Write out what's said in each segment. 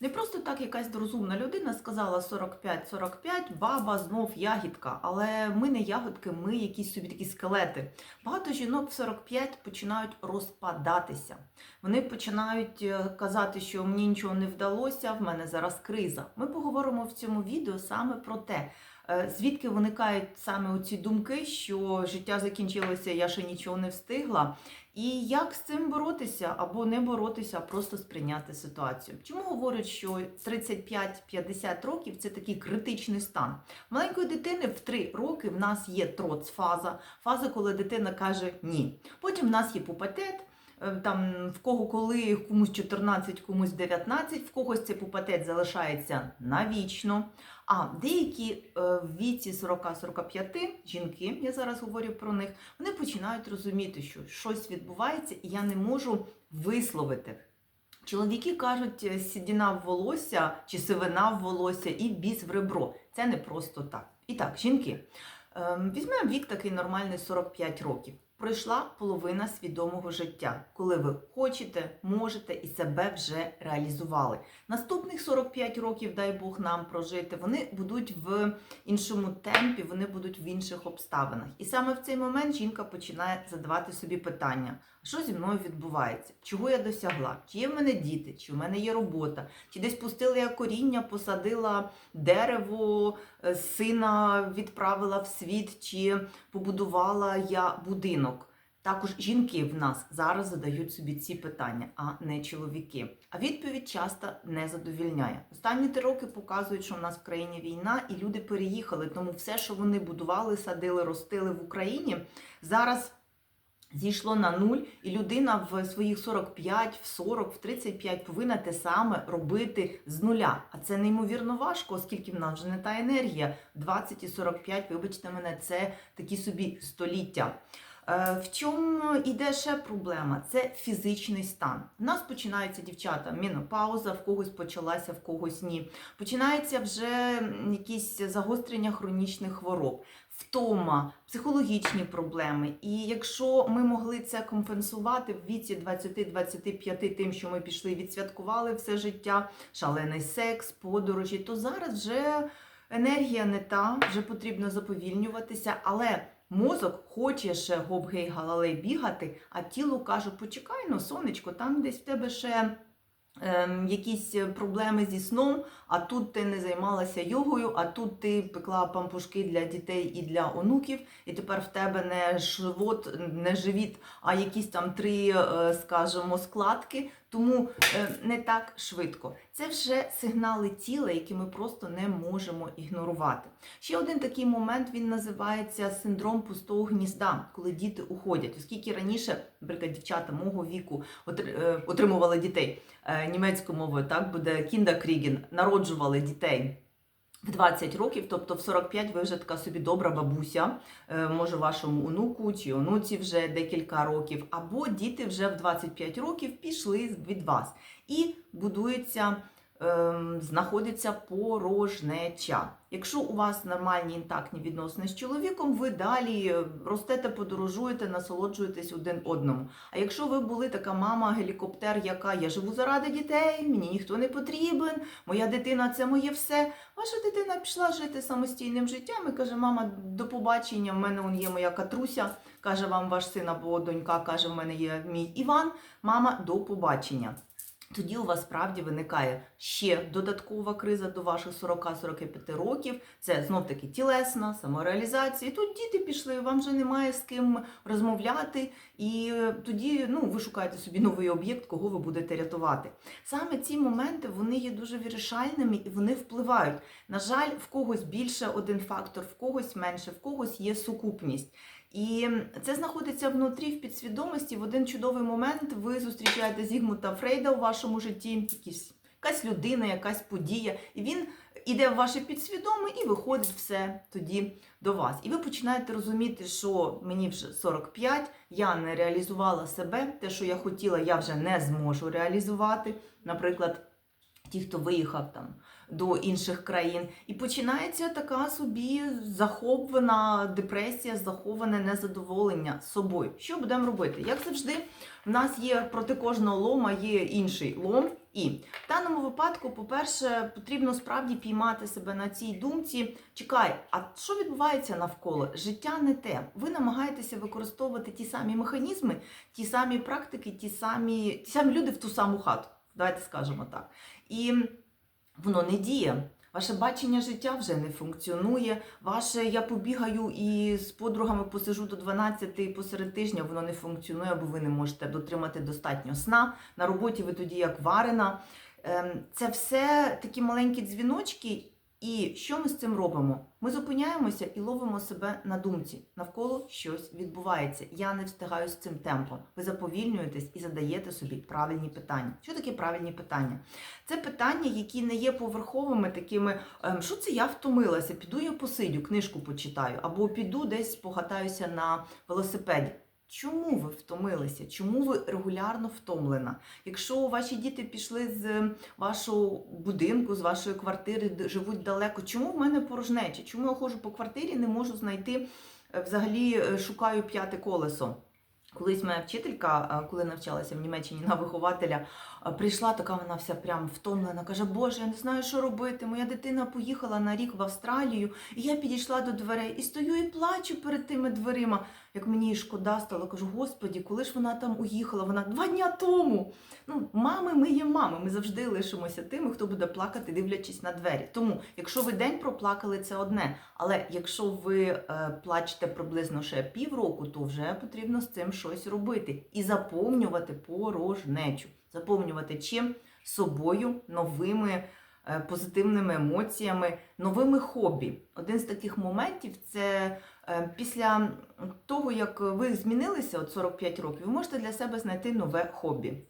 Не просто так якась розумна людина сказала 45-45, баба знов ягідка. Але ми не ягодки, ми якісь собі такі скелети. Багато жінок в 45 починають розпадатися. Вони починають е, казати, що мені нічого не вдалося, в мене зараз криза. Ми поговоримо в цьому відео саме про те, звідки виникають саме ці думки, що життя закінчилося, я ще нічого не встигла. І як з цим боротися або не боротися, а просто сприйняти ситуацію. Чому говорять, що 35-50 років це такий критичний стан? Маленької дитини в 3 роки в нас є троц-фаза, фаза, коли дитина каже ні. Потім в нас є пупатет. Е, Там в кого коли комусь 14, комусь 19, в когось цей пупатет залишається навічно. А деякі е, в віці 40-45 жінки, я зараз говорю про них, вони починають розуміти, що щось відбувається, і я не можу висловити. Чоловіки кажуть, е, сідіна в волосся чи сивина в волосся і біс в ребро. Це не просто так. І так, жінки, ем, візьмемо вік такий нормальний 45 років. Пройшла половина свідомого життя, коли ви хочете, можете і себе вже реалізували. Наступних 45 років, дай Бог нам прожити, вони будуть в іншому темпі, вони будуть в інших обставинах. І саме в цей момент жінка починає задавати собі питання: що зі мною відбувається? Чого я досягла? Чи є в мене діти, чи в мене є робота, чи десь пустила я коріння, посадила дерево, сина відправила в світ, чи побудувала я будинок. Також жінки в нас зараз задають собі ці питання, а не чоловіки. А відповідь часто не задовільняє. Останні три роки показують, що в нас в країні війна, і люди переїхали. Тому все, що вони будували, садили, ростили в Україні, зараз зійшло на нуль, і людина в своїх 45, в 40, в 35 повинна те саме робити з нуля. А це неймовірно важко, оскільки в нас вже не та енергія. 20 і 45, вибачте мене, це такі собі століття. Е, В чому іде ще проблема? Це фізичний стан. У нас починаються дівчата менопауза, в когось почалася, в когось ні. Починається вже якісь загострення хронічних хвороб, втома, психологічні проблеми. І якщо ми могли це компенсувати в віці 20-25 тим, що ми пішли відсвяткували все життя, шалений секс, подорожі, то зараз вже енергія не та, вже потрібно заповільнюватися, але. Мозок хоче ще гоп-гей галалей бігати, а тіло каже: почекай, ну, сонечко, там десь в тебе ще ем, якісь проблеми зі сном, а тут ти не займалася йогою, а тут ти пекла пампушки для дітей і для онуків, і тепер в тебе не живот, не живіт, а якісь там три, е, скажімо, складки. Тому е, не так швидко. Це вже сигнали тіла, які ми просто не можемо ігнорувати. Ще один такий момент він називається синдром пустого гнізда, коли діти уходять. Оскільки раніше, наприклад, дівчата мого віку е, отримували дітей е, німецькою мовою, так буде кіндакріген, народжували дітей. В 20 років, тобто в 45 ви вже така собі добра бабуся, е, може вашому онуку чи онуці вже декілька років, або діти вже в 25 років пішли від вас. І будується, знаходиться порожнеча. Якщо у вас нормальні інтактні відносини з чоловіком, ви далі ростете, подорожуєте, насолоджуєтесь один одному. А якщо ви були така мама гелікоптер, яка я живу заради дітей, мені ніхто не потрібен, моя дитина це моє все. Ваша дитина пішла жити самостійним життям і каже: мама, до побачення, в мене є моя катруся. Каже вам ваш син або донька, каже, в мене є мій Іван. Мама, до побачення. Тоді у вас справді виникає ще додаткова криза до ваших 40-45 років. Це знов таки тілесна, самореалізація. Тут діти пішли, вам вже немає з ким розмовляти, і тоді ну, ви шукаєте собі новий об'єкт, кого ви будете рятувати. Саме ці моменти вони є дуже вирішальними і вони впливають. На жаль, в когось більше один фактор, в когось менше, в когось є сукупність. І це знаходиться внутрі в підсвідомості. В один чудовий момент ви зустрічаєте Зігмунда Фрейда у вашому житті, якісь, якась людина, якась подія, і він іде в ваше підсвідоме і виходить все тоді до вас. І ви починаєте розуміти, що мені вже 45, я не реалізувала себе, те, що я хотіла, я вже не зможу реалізувати. Наприклад, ті, хто виїхав там до інших країн, і починається така собі захоплена депресія, заховане незадоволення собою. Що будемо робити? Як завжди, в нас є проти кожного лома є інший лом. І в даному випадку, по-перше, потрібно справді піймати себе на цій думці. Чекай, а що відбувається навколо? Життя не те. Ви намагаєтеся використовувати ті самі механізми, ті самі практики, ті самі, ті самі люди в ту саму хату. Давайте скажемо так. І воно не діє. Ваше бачення життя вже не функціонує. Ваше я побігаю і з подругами посижу до 12 і посеред тижня, воно не функціонує, бо ви не можете дотримати достатньо сна. На роботі ви тоді як варена. Ем, Це все такі маленькі дзвіночки. І що ми з цим робимо? Ми зупиняємося і ловимо себе на думці. Навколо щось відбувається. Я не встигаю з цим темпом. Ви заповільнюєтесь і задаєте собі правильні питання. Що таке правильні питання? Це питання, які не є поверховими, такими, ем, що це я втомилася, піду я посидю, книжку почитаю, або піду десь погатаюся на велосипеді. Чому ви втомилися? Чому ви регулярно втомлена? Якщо ваші діти пішли з вашого будинку, з вашої квартири, живуть далеко, чому в мене порожнеча? Чому я ходжу по квартирі, не можу знайти е, взагалі е, шукаю п'яте колесо? Колись моя вчителька, е, коли навчалася в Німеччині на вихователя, прийшла така вона вся прям втомлена. Каже: Боже, я не знаю, що робити. Моя дитина поїхала на рік в Австралію, і я підійшла до дверей і стою і плачу перед тими дверима. Як мені її шкода стало, кажу, господі, коли ж вона там уїхала? Вона два дня тому. Ну, мами, ми є мами. Ми завжди лишимося тими, хто буде плакати, дивлячись на двері. Тому, якщо ви день проплакали, це одне. Але якщо ви е, плачете приблизно ще півроку, то вже потрібно з цим щось робити і заповнювати порожнечу. Заповнювати чим собою, новими позитивними емоціями, новими хобі. Один з таких моментів це е, після того, як ви змінилися от 45 років, ви можете для себе знайти нове хобі.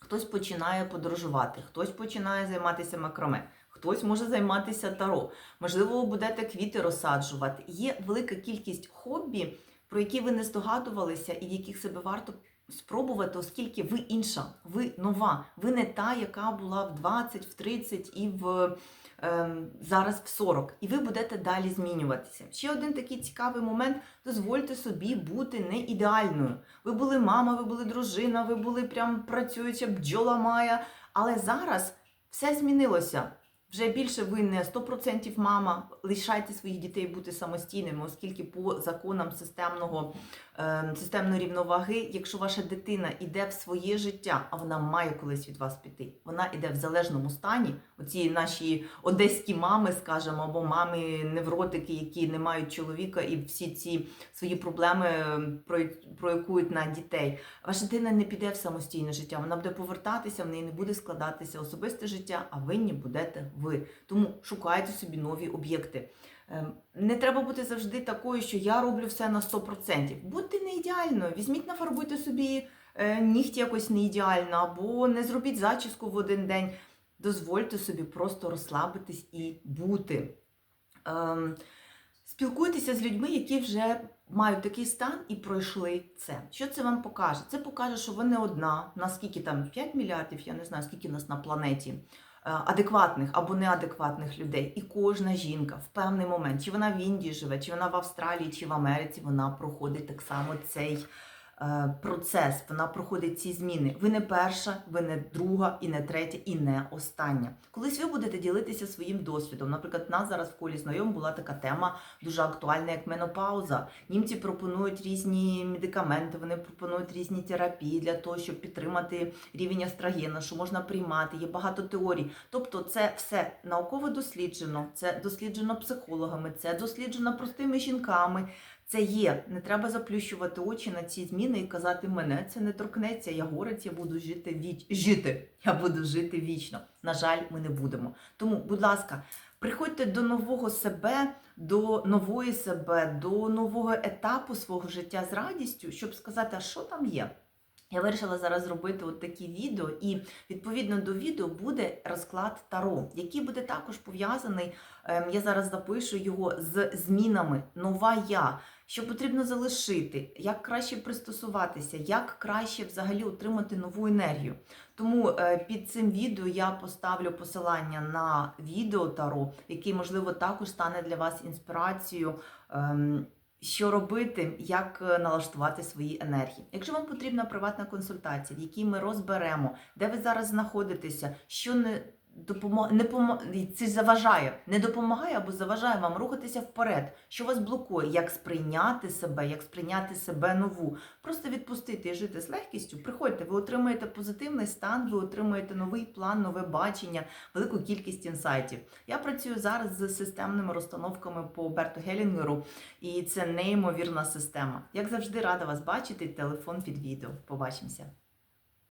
Хтось починає подорожувати, хтось починає займатися макраме, хтось може займатися таро. Можливо, ви будете квіти розсаджувати. Є велика кількість хобі, про які ви не здогадувалися, і в яких себе варто спробувати, оскільки ви інша, ви нова, ви не та, яка була в 20, в 30 і в ем, зараз в 40. І ви будете далі змінюватися. Ще один такий цікавий момент: дозвольте собі бути не ідеальною. Ви були мама, ви були дружина, ви були прям працююча бджола Майя. Але зараз все змінилося. Вже більше ви не 100% мама. Лишайте своїх дітей бути самостійними, оскільки по законам системного, е, системної рівноваги, якщо ваша дитина йде в своє життя, а вона має колись від вас піти, вона йде в залежному стані. Оці наші одеські мами, скажімо, або мами невротики, які не мають чоловіка, і всі ці свої проблеми е, проєкують на дітей. Ваша дитина не піде в самостійне життя, вона буде повертатися, в неї не буде складатися особисте життя, а винні будете ви. Тому шукайте собі нові об'єкти. Ем, Не треба бути завжди такою, що я роблю все на 100%. Будьте не ідеальною, візьміть, нафарбуйте собі е, нігті якось не ідеально, або не зробіть зачіску в один день. Дозвольте собі просто розслабитись і бути. Ем, Спілкуйтеся з людьми, які вже мають такий стан і пройшли це. Що це вам покаже? Це покаже, що ви не одна, наскільки там 5 мільярдів, я не знаю, скільки нас на планеті, адекватних або неадекватних людей. І кожна жінка в певний момент, чи вона в Індії живе, чи вона в Австралії, чи в Америці, вона проходить так само цей е, процес, вона проходить ці зміни. Ви не перша, ви не друга, і не третя, і не остання. Колись ви будете ділитися своїм досвідом. Наприклад, в нас зараз в колі знайом була така тема дуже актуальна, як менопауза. Німці пропонують різні медикаменти, вони пропонують різні терапії для того, щоб підтримати рівень естрогену, що можна приймати. Є багато теорій. Тобто, це все науково досліджено, це досліджено психологами, це досліджено простими жінками. Це є. Не треба заплющувати очі на ці зміни і казати, мене це не торкнеться. Я горець, я буду жити віч... жити. Я буду жити вічно. На жаль, ми не будемо. Тому, будь ласка, приходьте до нового себе, до нової себе, до нового етапу свого життя з радістю, щоб сказати, а що там є. Я вирішила зараз зробити от такі відео, і відповідно до відео буде розклад Таро, який буде також пов'язаний. ем, Я зараз запишу його з змінами Нова я. Що потрібно залишити, як краще пристосуватися, як краще взагалі отримати нову енергію. Тому е, під цим відео я поставлю посилання на відео Таро, який, можливо, також стане для вас інспірацією ем, що робити, як е, налаштувати свої енергії. Якщо вам потрібна приватна консультація, в якій ми розберемо, де ви зараз знаходитеся, що не допомагає, не помо... це заважає, не допомагає або заважає вам рухатися вперед, що вас блокує, як сприйняти себе, як сприйняти себе нову, просто відпустити і жити з легкістю. Приходьте, ви отримаєте позитивний стан, ви отримаєте новий план, нове бачення, велику кількість інсайтів. Я працюю зараз з системними розстановками по Берту Гелінгеру, і це неймовірна система. Як завжди, рада вас бачити. Телефон під відео. Побачимося.